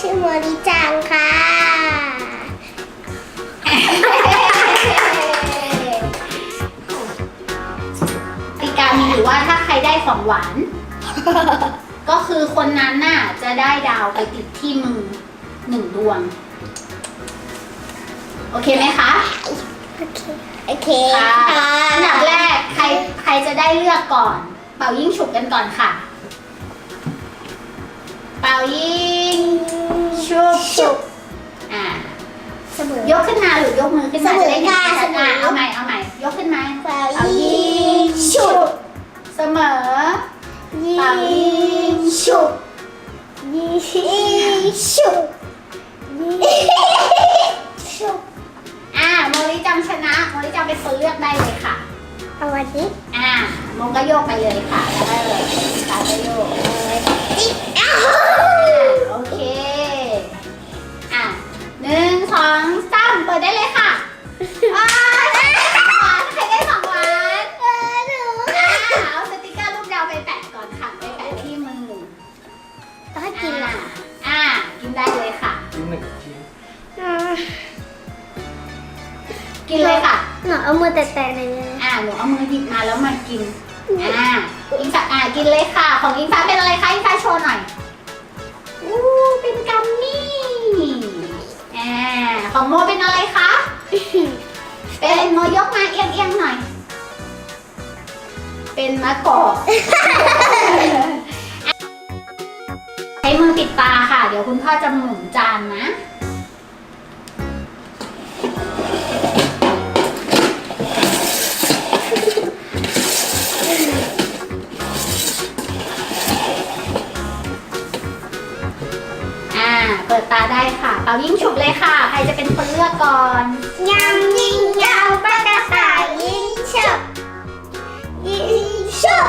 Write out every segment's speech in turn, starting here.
ชื่อโมริจังค่ะติกามีอยู่ว่าถ้าใครได้ของหวาน ก็คือคนนั้นน่ะจะได้ดาวไปติดที่มือหนึ่งดวง โอเคไหมคะ โอเค โอเคค่ะค่ะอันดับแรกใครใครจะได้เลือกก่อน เป่ายิ่งฉุบกันก่อนค่ะ เป่ายิ่ง ฉุบฉุบอ่าเสมอยกขึ้นมาหรือยกมือขึ้นมาเสมอจะได้เห็นค่ะชัดเสมอๆเอาใหม่เอาใหม่ ยกขึ้นมาเป่าเป่ายิยิงงฉุบเสมอยิเป่ายิงฉุบยิงฉุบยิงฉุบอ่าโมลิจำชนะโมลิจำเป็นคนเลือกได้เลยค่ะเอาวันนี้อ่าโมก็โยกไปเลยค่ะแล้วก็ตาก็โยกติ๊กอ้ นะอะหนูเอามือหยิบมาแล้วมากิน อะอิงฟ้าอะกินเลยค่ะ ของอิงฟ้าเป็นอะไรคะ อิงฟ้าโชว์หน่อยอู้เป็นกัมมี่ อ่า ของโมเป็นอะไรคะ เป็นโมยกมาเอียงเอียงๆหน่อย เป็นมะกอก ใช้มือปิดตาค่ะ เดี๋ยวคุณพ่อจะหมุนจานนะ เปิดตาได้ค่ะเป่ายิ่งฉุบเลยค่ะ ใครจะเป็นคนเลือกก่อนยำยิงยาวปากกาต่ายยิงฉุบยิงฉุบ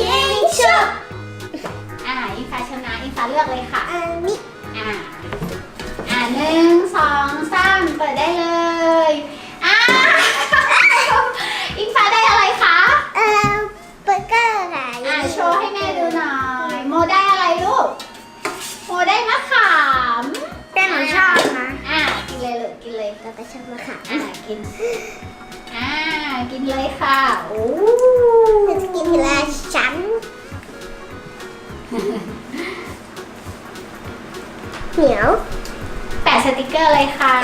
ยิงฉุบอ่าอิงฟ้าชนะอิงฟ้าเลือกเลยค่ะ อันนี้ กินเลยลูกกินเลยเราก็ชอบมะขามอ่ากิน อ่า กินเลยค่ะ โอ้เราจะกินเวลาฉันเหนียวแปะสติกเกอร์เลยค่ะ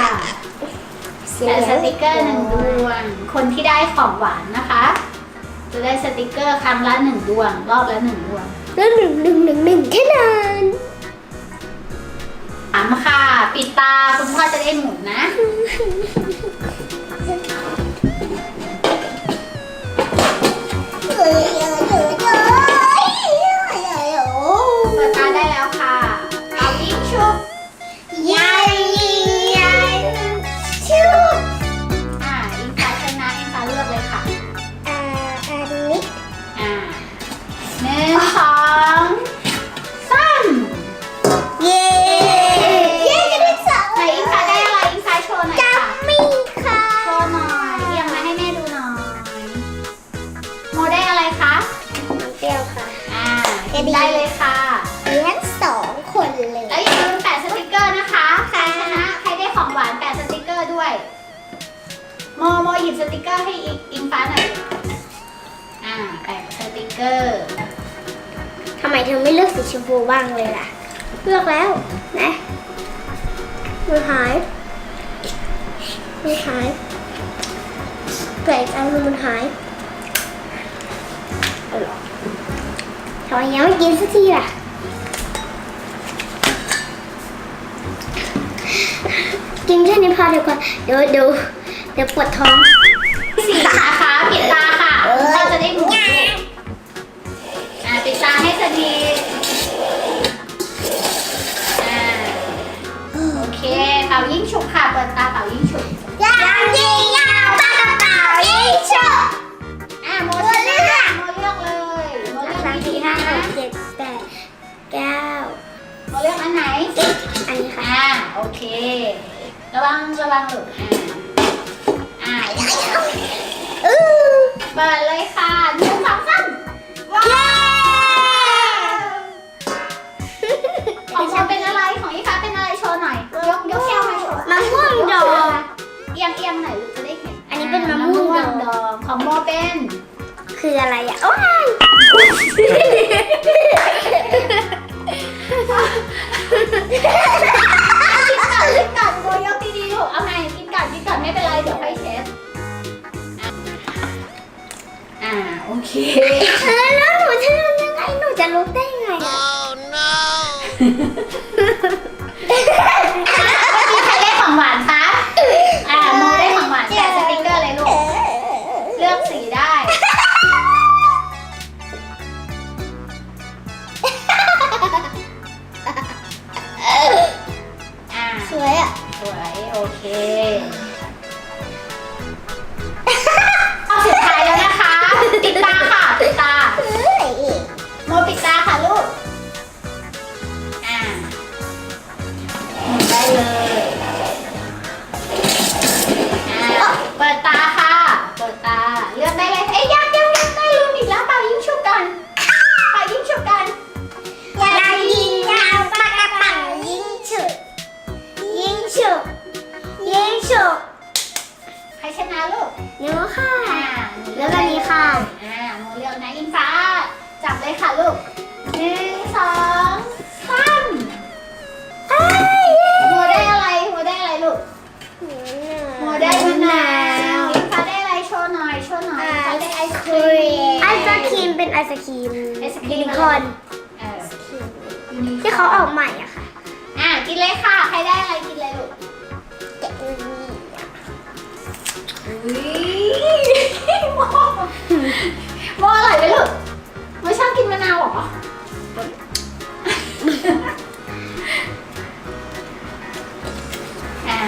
เสียแปะสติกเกอร์หนึ่งดวง คนที่ได้ของหวานนะคะ จะได้สติกเกอร์ครั้งละหนึ่งดวง รอบละหนึ่งดวงแล้วหนึ่งหนึ่งหนึ่งหนึ่งแค่นั้น สามค่ะ ปิดตาคุณพ่อจะได้หมุนนะ คนเลยแล้วอย่าลืมแปะสติกเกอร์นะคะใครชนะใครได้ของหวานแปะสติกเกอร์ด้วย โมโมหยิบสติกเกอร์ให้อิงอิงฟ้าหน่อยอ่าแปะสติกเกอร์ทำไมเธอไม่เลือกสีชมพูบ้างเลยล่ะ เลือกแล้วนะมันหายมันหายเกรดอันนึงมันหายเอาเหรอทำไมยังไม่กินสักทีล่ะ กินแค่นี้พอเดี๋ยวก่อนเดี๋ยวเดี๋ยวเดี๋ยวปวดท้องสีนะคะปิดตาค่ะเอ้ยเราจะได้หมุนลูกอ่าปิดตาให้สนิทอ่าโอเคเป่ายิ่งฉุกค่ะเปิดตาเป่ายิ่งฉุกยาวยิงยาวปากกระเป๋ายิงชุบอ่าโมชนะโมเลือกเลยโมเลือกสามดีสี่ๆห้านะหกเจ็ดแปดเก้าโมเลือกอันไหนอันนี้ค่ะอ่าโอเค ระวังระวังหลุดอ่าอ่าอือเปิดเลยค่ะหนึ่งสองสามว้าวของโมเป็นอะไรของ ราโมเลือกนะอิงฟ้า จับเลยค่ะลูกหนึ่งสองสามโมได้อะไรโมได้อะไรลูกโมได้มะนาวอิงฟ้าได้อะไรโชว์หน่อย โชว์หน่อยอิงฟ้าได้ไอศครีมไอศครีมเป็นไอศครีมไอศครีมยูนิคอร์นเออที่เขาออกใหม่อะค่ะ อะกินเลยค่ะ ใครได้อะไรกินเลยลูกแกะนี่อุ้ย โมโมอร่อยไหมลูกโมชอบกินมะนาวเหรอ อ่า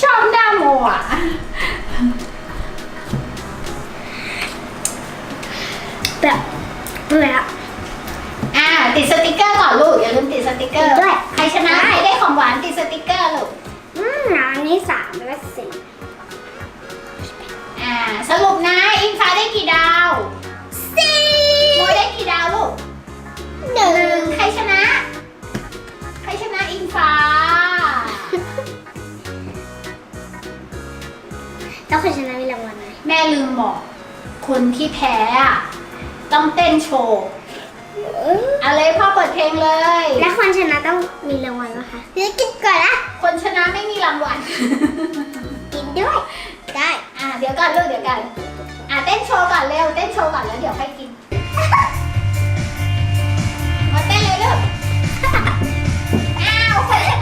ชอบหน้าโมอะ แบบเบื่อละอ่า ติดสติกเกอร์ก่อนลูกอย่าลืมติดสติกเกอร์ติดด้วยใครชนะใครได้ของหวานติดสติกเกอร์ลูกอืมอันนี้สามแล้วก็สี่อ่าสรุปนะอิงฟ้าได้กี่ดาวสี่โมได้กี่ดาวลูกหนึ่หนึ่งงใครชนะ ใครชนะอิงฟ้าแล้วคนชนะมีรางวัลไหมแม่ลืมบอกคนที่แพ้อะต้องเต้นโชว์ เอาเลยพ่อเปิดเพลงเลย แล้วคนชนะต้องมีรางวัลหรอคะเดี๋ยวกินก่อนละคนชนะไม่มีรางวัล กินด้วย ได้อะเดี๋ยวก่อนเลูกเดี๋ยวก่อนอะเต้นโชว์ก่อนเร็วเต้นโชว์ก่อนแล้วเดี๋ยวให้กิน มาเต้นเลยร็วอ้าวคนชนะ